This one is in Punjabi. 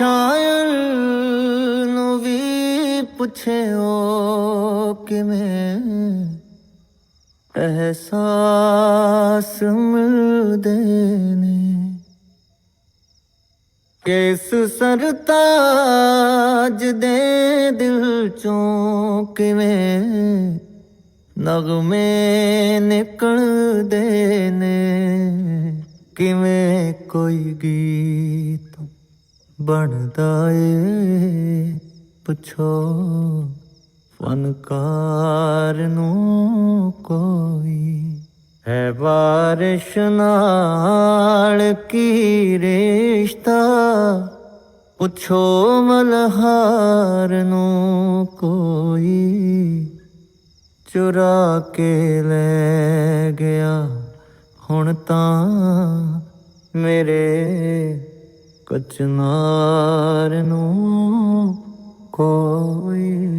ਸ਼ਾਇਰ ਨੂੰ ਵੀ ਪੁੱਛਿਓ ਕਿਵੇਂ ਅਹਿਸਾਸ ਮਿਲਦੇ ਨੇ। ਕਿਸ ਸਰਤਾਜ ਦੇ ਦਿਲ ਚੋਂ ਕਿਵੇਂ ਨਗਮੇ ਨਿਕਲਦੇ ਨੇ। ਕਿਵੇਂ ਕੋਈ ਗੀਤ ਬਣਦਾ ਏ। ਪੁੱਛੋ ਫਨਕਾਰ ਨੂੰ ਕੋਈ ਹੈ ਬਾਰਿਸ਼ ਨਾਲ ਕੀ ਰਿਸ਼ਤਾ? ਪੁੱਛੋ ਮਲਹਾਰ ਨੂੰ ਕੋਈ ਚੁਰਾ ਕੇ ਲੈ ਗਿਆ। ਹੁਣ ਤਾਂ ਮੇਰੇ ਕਚਨਾਰ ਨੂੰ ਕੋਈ